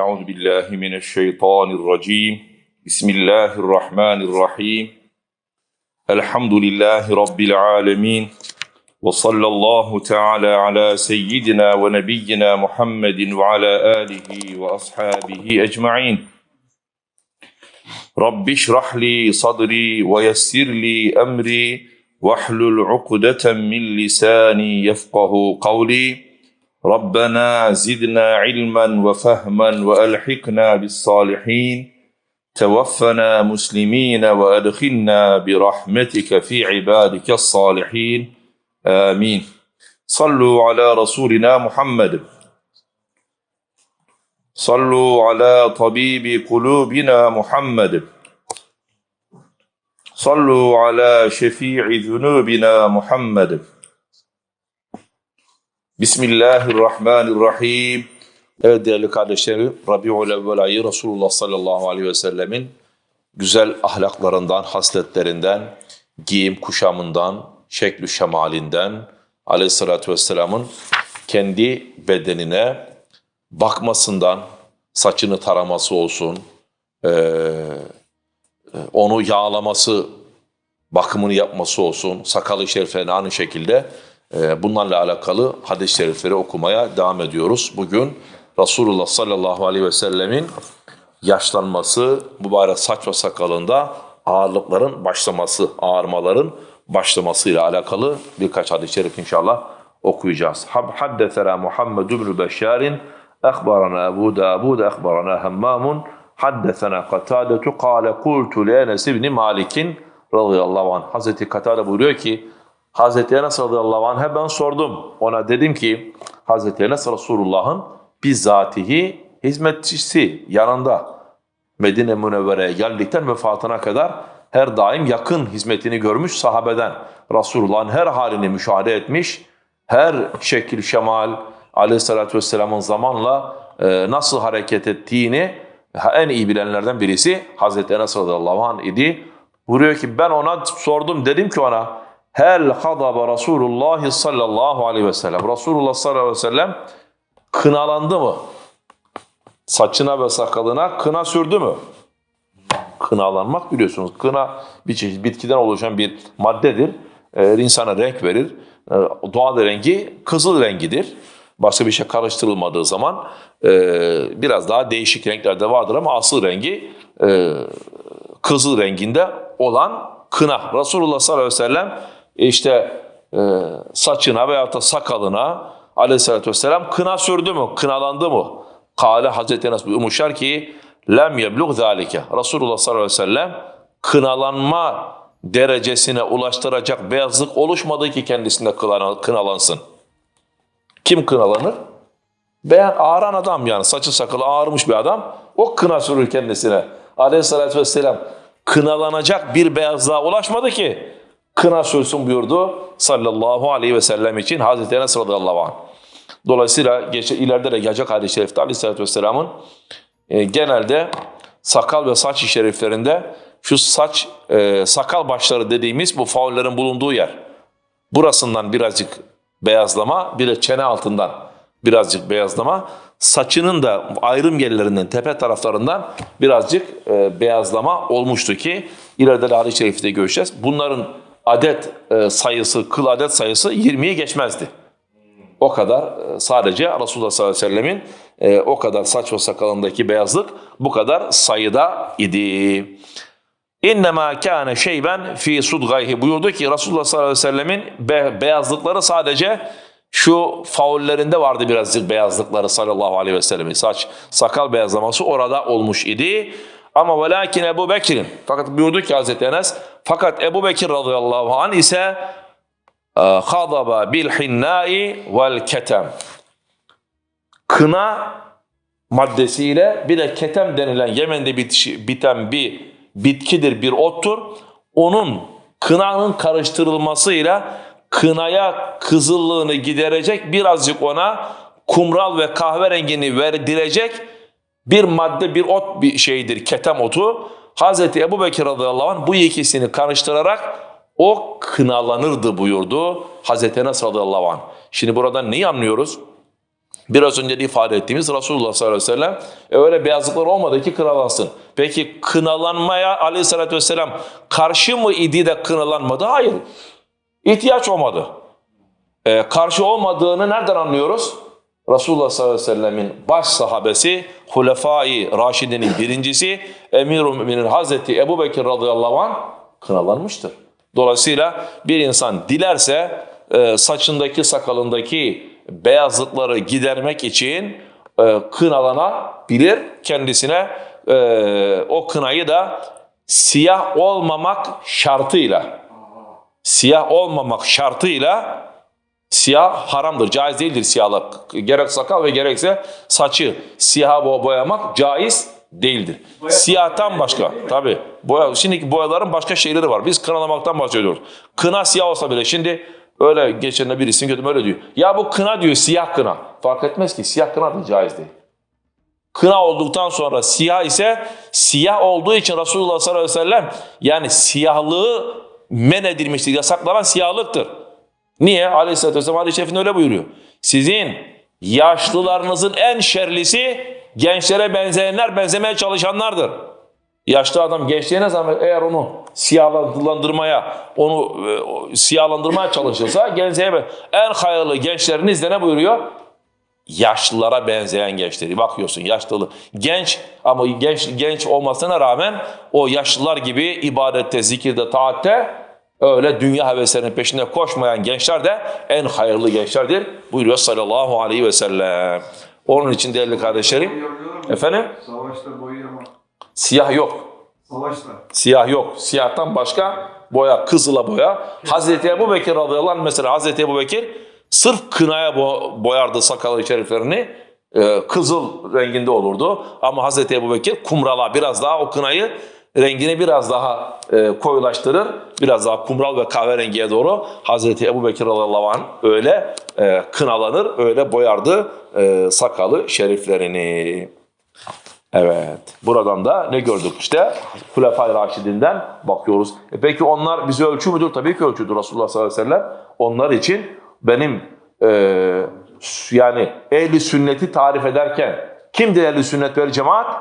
أعوذ بالله من الشيطان الرجيم. بسم الله الرحمن الرحيم. الحمد لله رب العالمين. وصلى الله تعالى على سيدنا ونبينا محمد وعلى آله وأصحابه أجمعين. رب اشرح لي صدري ويسر لي أمري واحلل عقدة من لساني يفقه قولي. ربنا زدنا علما وفهما وألحقنا بالصالحين. توفنا مسلمين وأدخلنا برحمتك في عبادك الصالحين. آمين. صلوا على رسولنا محمد. صلوا على طبيب قلوبنا محمد. صلوا على شفيع ذنوبنا محمد. Bismillahirrahmanirrahim. Evet değerli kardeşlerim, Rabiul Evvel ayı Resulullah sallallahu aleyhi ve sellemin güzel ahlaklarından, hasletlerinden, giyim kuşamından, şeklü şemalinden aleyhissalatü vesselamın kendi bedenine bakmasından, saçını taraması olsun, onu yağlaması, bakımını yapması olsun, sakalı şeriflerine aynı şekilde bunlarla alakalı hadis-i şerifleri okumaya devam ediyoruz. Bugün Resulullah sallallahu aleyhi ve sellemin yaşlanması, mübarek saç ve sakalında ağırlıkların başlaması, ağarmaların başlamasıyla alakalı birkaç hadis-i şerif inşallah okuyacağız. Haddesena Muhammed ibn Beşşarin, Ekbarana Ebu Davud, Ekbarana Hemmamun, Haddesena Katadetu, Kale kultu li Enes ibn Malik'in radıyallahu anh. Hazreti Katade buyuruyor ki, Hazreti Enes radıyallahu anh'a ben sordum. Ona dedim ki Hazreti Enes Resulullah'ın bizzatihi hizmetçisi yanında Medine Münevvere'ye geldikten vefatına kadar her daim yakın hizmetini görmüş sahabeden. Resulullah'ın her halini müşahede etmiş, her şekil şemal aleyhissalatü vesselamın zamanla e, nasıl hareket ettiğini en iyi bilenlerden birisi Hazreti Enes radıyallahu anh idi. Buyuruyor ki ben ona sordum dedim ki ona Hel hadaba Resulullah sallallahu aleyhi ve sellem. Resulullah sallallahu aleyhi ve sellem kınalandı mı? Saçına ve sakalına kına sürdü mü? Kınalanmak biliyorsunuz. Kına bir çeşit bitkiden oluşan bir maddedir. Ee, insana renk verir. Ee, doğal rengi kızıl rengidir. Başka bir şey karıştırılmadığı zaman e, biraz daha değişik renklerde vardır ama asıl rengi e, kızıl renginde olan kına. Resulullah sallallahu aleyhi ve sellem işte e, saçına veya da sakalına aleyhissalatü vesselam kına sürdü mü? Kınalandı mı? Kale Hazreti Enes umuşar ki lem yeblug zalike. Resulullah sallallahu aleyhi ve sellem kınalanma derecesine ulaştıracak beyazlık oluşmadı ki kendisinde kınalansın. Kim kınalanır? Beyan ağıran adam yani saçı sakalı ağırmış bir adam. O kına sürür kendisine. Aleyhissalatü vesselam kınalanacak bir beyazlığa ulaşmadı ki kına sürsün buyurdu sallallahu aleyhi ve sellem için Hazreti Enes radıyallahu anh. Dolayısıyla geç, ileride de gelecek hadis-i şerifte aleyhissalatü vesselamın e, genelde sakal ve saç şeriflerinde şu saç, e, sakal başları dediğimiz bu faullerin bulunduğu yer. Burasından birazcık beyazlama, bir de çene altından birazcık beyazlama. Saçının da ayrım yerlerinden, tepe taraflarından birazcık e, beyazlama olmuştu ki ileride de hadis-i şerifte göreceğiz. Bunların adet e, sayısı, kıl adet sayısı 20'yi geçmezdi. O kadar e, sadece Resulullah sallallahu aleyhi ve sellemin e, o kadar saç ve sakalındaki beyazlık bu kadar sayıda idi. İnnemâ kâne şeyben fî sudgayhi buyurdu ki Resulullah sallallahu aleyhi ve sellemin be, beyazlıkları sadece şu faullerinde vardı birazcık beyazlıkları sallallahu aleyhi ve sellemin saç sakal beyazlaması orada olmuş idi. Ama velakin Ebu Bekir'in fakat buyurdu ki Hazreti Enes fakat Ebu Bekir radıyallahu anh ise khadaba bil hinnai ketem kına maddesiyle bir de ketem denilen Yemen'de biten bir bitkidir, bir ottur. Onun kınanın karıştırılmasıyla kınaya kızıllığını giderecek birazcık ona kumral ve kahverengini verdirecek bir madde, bir ot bir şeydir, ketem otu. Hazreti Ebu Bekir radıyallahu anh bu ikisini karıştırarak o kınalanırdı buyurdu Hazreti Enes radıyallahu anh. Şimdi buradan neyi anlıyoruz? Biraz önce de ifade ettiğimiz Resulullah sallallahu aleyhi ve sellem e, öyle beyazlıklar olmadı ki kınalansın. Peki kınalanmaya aleyhissalatü vesselam karşı mı idi de kınalanmadı? Hayır. İhtiyaç olmadı. E, karşı olmadığını nereden anlıyoruz? Resulullah sallallahu aleyhi ve sellemin baş sahabesi Hulefai Raşidinin birincisi Emirül Müminin Hazreti Ebu Bekir radıyallahu anh kınalanmıştır. Dolayısıyla bir insan dilerse e, saçındaki sakalındaki beyazlıkları gidermek için e, kınalanabilir. Kendisine e, o kınayı da siyah olmamak şartıyla siyah olmamak şartıyla siyah haramdır, caiz değildir siyahlık. Gerek sakal ve gerekse saçı siyaha bo- boyamak caiz değildir. Siyahtan başka. Tabi. Boya, şimdiki boyaların başka şeyleri var. Biz kınalamaktan bahsediyoruz. Kına siyah olsa bile şimdi öyle geçen de birisi gördüm öyle diyor. Ya bu kına diyor siyah kına. Fark etmez ki siyah kına da caiz değil. Kına olduktan sonra siyah ise siyah olduğu için Resulullah sallallahu aleyhi ve sellem yani siyahlığı men edilmiştir. Yasaklanan siyahlıktır. Niye? Aleyhisselatü vesselam hadis-i şerifinde öyle buyuruyor. Sizin yaşlılarınızın en şerlisi gençlere benzeyenler, benzemeye çalışanlardır. Yaşlı adam gençliğe ne zaman eğer onu siyahlandırmaya, onu e, siyahlandırmaya çalışırsa gençliğe en hayırlı gençleriniz de ne buyuruyor? yaşlılara benzeyen gençleri bakıyorsun yaşlılı genç ama genç genç olmasına rağmen o yaşlılar gibi ibadette, zikirde, taatte öyle dünya heveslerinin peşinde koşmayan gençler de en hayırlı gençlerdir buyuruyor sallallahu aleyhi ve sellem. Onun için değerli kardeşlerim efendim Savaşta boyayama. siyah yok. Savaşta. Siyah yok. Siyahtan başka boya, kızıla boya. Hazreti Ebu Bekir radıyallahu anh mesela Hazreti Ebu Bekir sırf kınaya bo- boyardı sakalı şeriflerini. Ee, kızıl renginde olurdu. Ama Hazreti Ebu Bekir kumrala biraz daha o kınayı rengini biraz daha e, koyulaştırır. Biraz daha kumral ve kahverengiye doğru Hazreti Ebu Bekir radıyallahu anh öyle e, kınalanır, öyle boyardı e, sakalı şeriflerini. Evet. Buradan da ne gördük işte? Hulefai Raşidinden bakıyoruz. E peki onlar bize ölçü müdür? Tabii ki ölçüdür Resulullah sallallahu aleyhi ve sellem. Onlar için benim e, yani ehli sünneti tarif ederken kimdir ehli sünnet ve cemaat?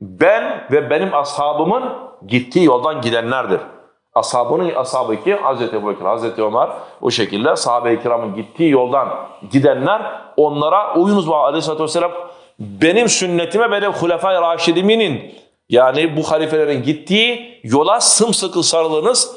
Ben ve benim ashabımın gittiği yoldan gidenlerdir. Ashabının ashabı ki Hazreti Ebu Bekir, Hazreti Ömer o şekilde sahabe-i kiramın gittiği yoldan gidenler onlara uyunuz var aleyhissalatü vesselam benim sünnetime benim Hulefai Raşidiminin yani bu halifelerin gittiği yola sımsıkı sarılınız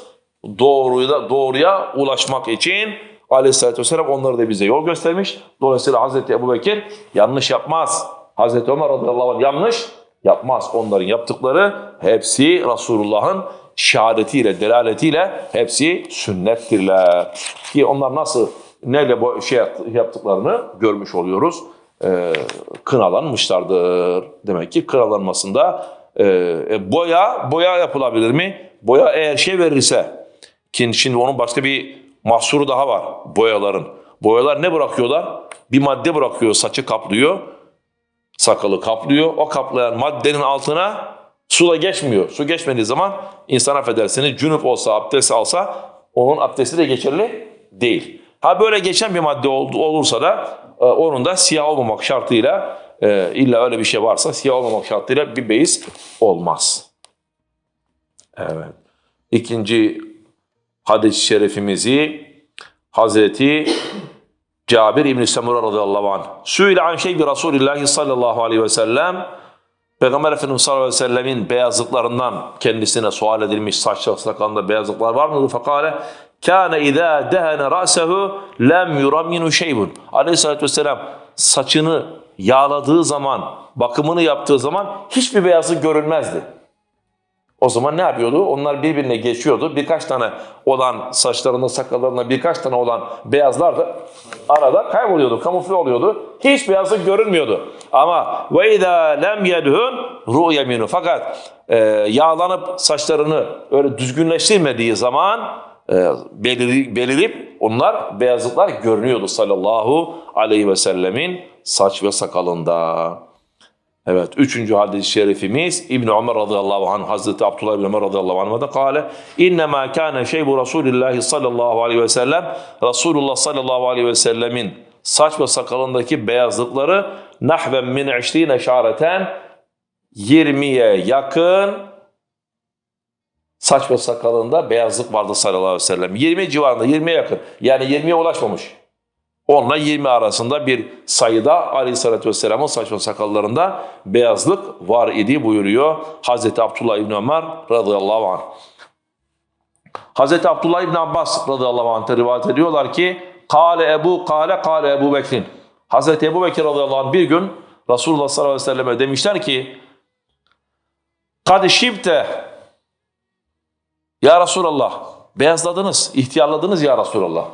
doğruya, doğruya ulaşmak için aleyhissalatü vesselam onları da bize yol göstermiş. Dolayısıyla Hazreti Ebu Bekir yanlış yapmaz. Hazreti Ömer radıyallahu anh yanlış yapmaz. Onların yaptıkları hepsi Resulullah'ın şehadetiyle, delaletiyle hepsi sünnettirler. Ki onlar nasıl neyle bu şey yaptıklarını görmüş oluyoruz. Ee, kınalanmışlardır. Demek ki kınalanmasında e, e, boya boya yapılabilir mi? Boya eğer şey verirse ki şimdi onun başka bir mahsuru daha var boyaların. Boyalar ne bırakıyorlar? Bir madde bırakıyor, saçı kaplıyor sakalı kaplıyor. O kaplayan maddenin altına su da geçmiyor. Su geçmediği zaman insan affedersiniz cünüp olsa, abdest alsa onun abdesti de geçerli değil. Ha böyle geçen bir madde ol- olursa da e, onun da siyah olmamak şartıyla e, illa öyle bir şey varsa siyah olmamak şartıyla bir beis olmaz. Evet. İkinci hadis-i şerifimizi Hazreti Cabir İbn-i Semura radıyallahu anh. Süyle an şey bir Resulullah sallallahu aleyhi ve sellem Peygamber Efendimiz sallallahu aleyhi ve sellemin beyazlıklarından kendisine sual edilmiş saçlı sakalında beyazlıklar var mıdır? Fakale kâne izâ dehene ra'sehu lem yuraminu şeybun. Aleyhissalatü vesselam saçını yağladığı zaman, bakımını yaptığı zaman hiçbir beyazlık görülmezdi. O zaman ne yapıyordu? Onlar birbirine geçiyordu. Birkaç tane olan saçlarında, sakallarında birkaç tane olan beyazlar da arada kayboluyordu, kamufle oluyordu. Hiç beyazlık görünmüyordu. Ama ve izâ lem yedhun ru'ye minhu. Fakat e, yağlanıp saçlarını öyle düzgünleştirmediği zaman e, belirli- belirip onlar beyazlıklar görünüyordu sallallahu aleyhi ve sellemin saç ve sakalında. Evet, üçüncü hadis-i şerifimiz İbn Ömer radıyallahu anh Hazreti Abdullah ibn Ömer radıyallahu anh'a kâle İnnemâ kâne şeybu Resulillahi sallallahu aleyhi ve sellem Resulullah sallallahu aleyhi ve sellemin saç ve sakalındaki beyazlıkları nahven min 20 şareten 20'ye yakın saç ve sakalında beyazlık vardı sallallahu aleyhi ve sellem. 20 civarında, 20'ye yakın. Yani 20'ye ulaşmamış. Onunla 20 arasında bir sayıda aleyhissalatü vesselamın saç ve sakallarında beyazlık var idi buyuruyor Hazreti Abdullah İbni Ömer radıyallahu anh. Hazreti Abdullah İbni Abbas radıyallahu anh'ta rivayet ediyorlar ki Kale Ebu, Kale Kale Ebu Bekir'in. Hazreti Ebu Bekir radıyallahu anh bir gün Resulullah sallallahu aleyhi ve selleme demişler ki Kad şibte Ya Resulallah beyazladınız, ihtiyarladınız ya Resulallah.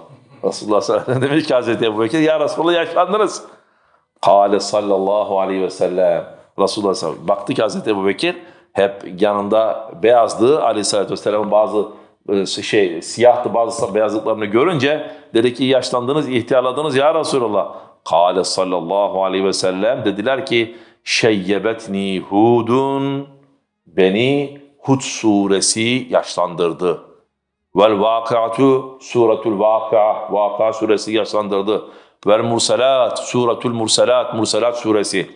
Resulullah sallallahu aleyhi ve sellem demiş ki Hazreti Ebu Bekir ya Resulallah yaşlandınız. Kale sallallahu aleyhi ve sellem. Resulullah sallallahu aleyhi ve sellem. Baktı ki Hazreti Ebu Bekir hep yanında beyazdı. Aleyhisselatü vesselamın bazı e, şey siyahtı bazı beyazlıklarını görünce dedi ki yaşlandınız, ihtiyarladınız ya Resulallah. Kale sallallahu aleyhi ve sellem dediler ki şeyyebetni hudun beni Hud suresi yaşlandırdı. Vel vakıatu suretul vakıa Vakıa suresi yaşlandırdı. Vel murselat suretul murselat Murselat suresi.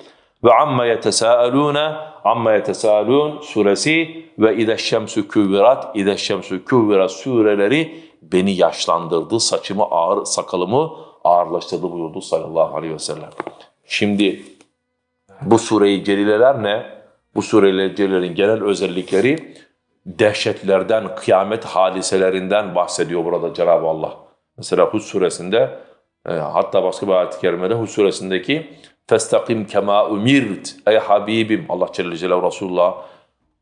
Ve amme yetesâelûne amme yetesâelûn suresi ve İde şemsü küvvirat İde şemsü küvvirat sureleri beni yaşlandırdı. Saçımı ağır, sakalımı ağırlaştırdı buyurdu sallallahu aleyhi ve sellem. Şimdi bu sureyi celileler ne? Bu surelerin genel özellikleri dehşetlerden, kıyamet hadiselerinden bahsediyor burada Cenab-ı Allah. Mesela Hud suresinde e, hatta başka bir ayet-i kerimede Hud suresindeki Festakim kema umirt ey Habibim Allah Celle Celaluhu Resulullah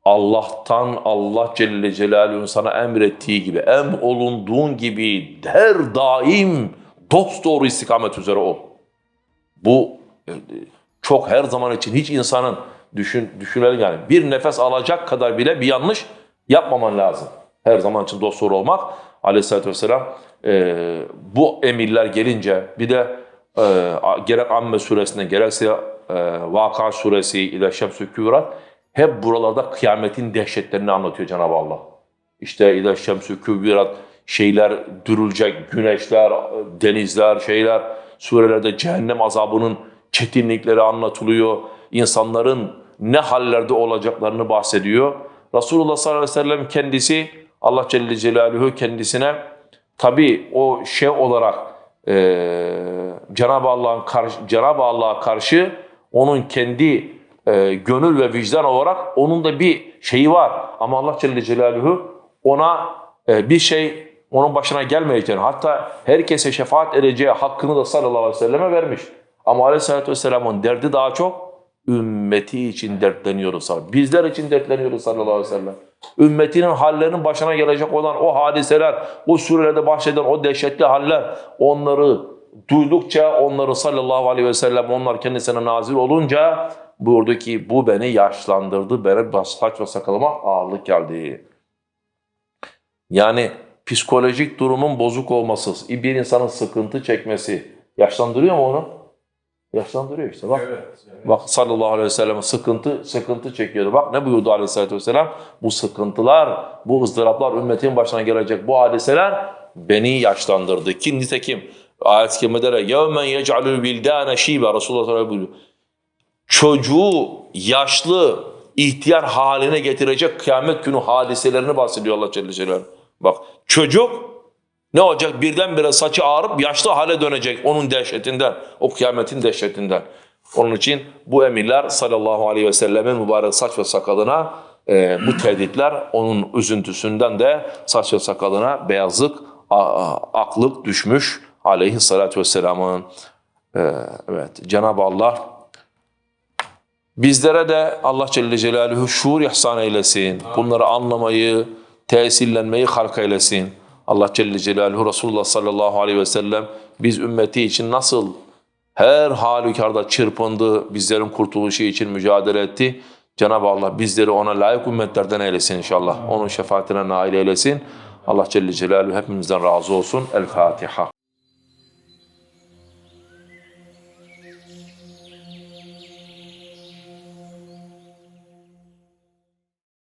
Allah'tan Allah Celle Celaluhu'nun sana emrettiği gibi em olunduğun gibi her daim dost doğru istikamet üzere ol. Bu e, çok her zaman için hiç insanın düşün, düşünelim yani bir nefes alacak kadar bile bir yanlış yapmaman lazım. Her zaman için dost doğru olmak. Aleyhisselatü Vesselam e, bu emirler gelince bir de e, gerek Amme suresinde gerekse e, Vaka suresi ile Şemsü Kübrat hep buralarda kıyametin dehşetlerini anlatıyor Cenab-ı Allah. İşte ile Şemsü Kübrat şeyler dürülecek, güneşler, denizler, şeyler surelerde cehennem azabının çetinlikleri anlatılıyor. İnsanların ne hallerde olacaklarını bahsediyor. Resulullah sallallahu aleyhi ve sellem kendisi Allah Celle Celaluhu kendisine tabi o şey olarak e, Cenab-ı Allah'ın karşı Cenab-ı Allah'a karşı onun kendi e, gönül ve vicdan olarak onun da bir şeyi var. Ama Allah Celle Celaluhu ona e, bir şey onun başına gelmeyeceğini hatta herkese şefaat edeceği hakkını da sallallahu aleyhi ve selleme vermiş. Ama aleyhissalatü vesselamın derdi daha çok ümmeti için dertleniyoruz. Bizler için dertleniyoruz sallallahu aleyhi ve sellem. Ümmetinin hallerinin başına gelecek olan o hadiseler, o surelerde bahseden o dehşetli haller, onları duydukça onları sallallahu aleyhi ve sellem onlar kendisine nazil olunca buyurdu ki bu beni yaşlandırdı, benim saç ve sakalıma ağırlık geldi. Yani psikolojik durumun bozuk olması, bir insanın sıkıntı çekmesi yaşlandırıyor mu onu? Yaşlandırıyor işte bak. Evet, evet. Bak sallallahu aleyhi ve sellem sıkıntı sıkıntı çekiyordu. Bak ne buyurdu aleyhissalatü vesselam? Bu sıkıntılar, bu ızdıraplar ümmetin başına gelecek bu hadiseler beni yaşlandırdı. Ki nitekim ayet-i kerimede de yevmen yec'alul bildane şibe Resulullah sallallahu aleyhi ve sellem çocuğu yaşlı ihtiyar haline getirecek kıyamet günü hadiselerini bahsediyor Allah Celle Celaluhu. Bak çocuk ne olacak? Birdenbire saçı ağarıp yaşlı hale dönecek onun dehşetinden, o kıyametin dehşetinden. Onun için bu emirler sallallahu aleyhi ve sellemin mübarek saç ve sakalına e, bu tehditler onun üzüntüsünden de saç ve sakalına beyazlık, aklık düşmüş aleyhissalatü vesselamın. E, evet Cenab-ı Allah bizlere de Allah Celle Celaluhu şuur ihsan eylesin. Bunları anlamayı, tesirlenmeyi halk eylesin. Allah Celle Celaluhu Resulullah sallallahu aleyhi ve sellem biz ümmeti için nasıl her halükarda çırpındı, bizlerin kurtuluşu için mücadele etti. Cenab-ı Allah bizleri ona layık ümmetlerden eylesin inşallah. Onun şefaatine nail eylesin. Allah Celle Celaluhu hepimizden razı olsun. El Fatiha.